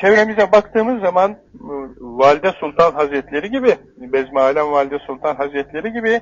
çevremize baktığımız zaman Valide Sultan Hazretleri gibi, Bezmi Alem Valide Sultan Hazretleri gibi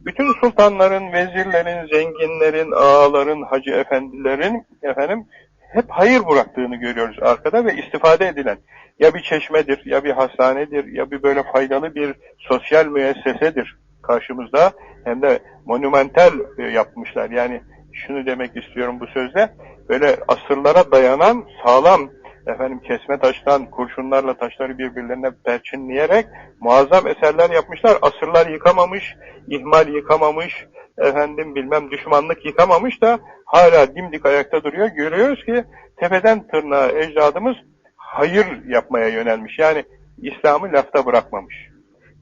bütün sultanların, vezirlerin, zenginlerin, ağaların, hacı efendilerin efendim hep hayır bıraktığını görüyoruz arkada ve istifade edilen. Ya bir çeşmedir, ya bir hastanedir, ya bir böyle faydalı bir sosyal müessesedir karşımızda. Hem de monumental e, yapmışlar. Yani şunu demek istiyorum bu sözle. Böyle asırlara dayanan sağlam efendim kesme taştan, kurşunlarla taşları birbirlerine perçinleyerek muazzam eserler yapmışlar. Asırlar yıkamamış, ihmal yıkamamış, efendim bilmem düşmanlık yıkamamış da hala dimdik ayakta duruyor. Görüyoruz ki tepeden tırnağa ecdadımız hayır yapmaya yönelmiş. Yani İslam'ı lafta bırakmamış.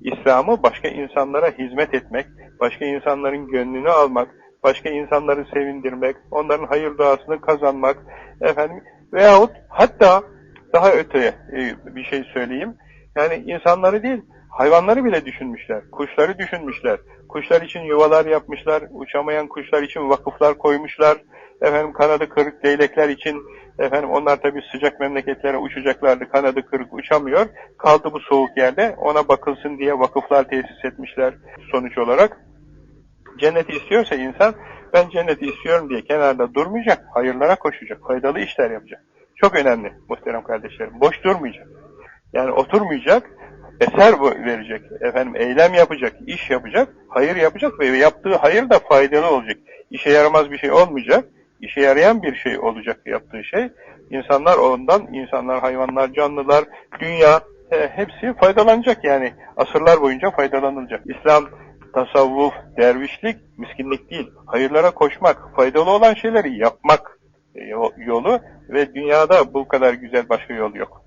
İslam'ı başka insanlara hizmet etmek, başka insanların gönlünü almak, başka insanları sevindirmek, onların hayır duasını kazanmak, efendim veyahut hatta daha öteye e, bir şey söyleyeyim. Yani insanları değil, hayvanları bile düşünmüşler, kuşları düşünmüşler. Kuşlar için yuvalar yapmışlar, uçamayan kuşlar için vakıflar koymuşlar. Efendim kanadı kırık leylekler için, efendim onlar tabii sıcak memleketlere uçacaklardı, kanadı kırık uçamıyor. Kaldı bu soğuk yerde, ona bakılsın diye vakıflar tesis etmişler sonuç olarak. Cenneti istiyorsa insan, ben cenneti istiyorum diye kenarda durmayacak, hayırlara koşacak, faydalı işler yapacak. Çok önemli muhterem kardeşlerim. Boş durmayacak. Yani oturmayacak, eser verecek, efendim eylem yapacak, iş yapacak, hayır yapacak ve yaptığı hayır da faydalı olacak. İşe yaramaz bir şey olmayacak, işe yarayan bir şey olacak yaptığı şey. İnsanlar ondan, insanlar, hayvanlar, canlılar, dünya e, hepsi faydalanacak yani asırlar boyunca faydalanılacak. İslam, tasavvuf, dervişlik, miskinlik değil, hayırlara koşmak, faydalı olan şeyleri yapmak e, yo- yolu ve dünyada bu kadar güzel başka yol yok.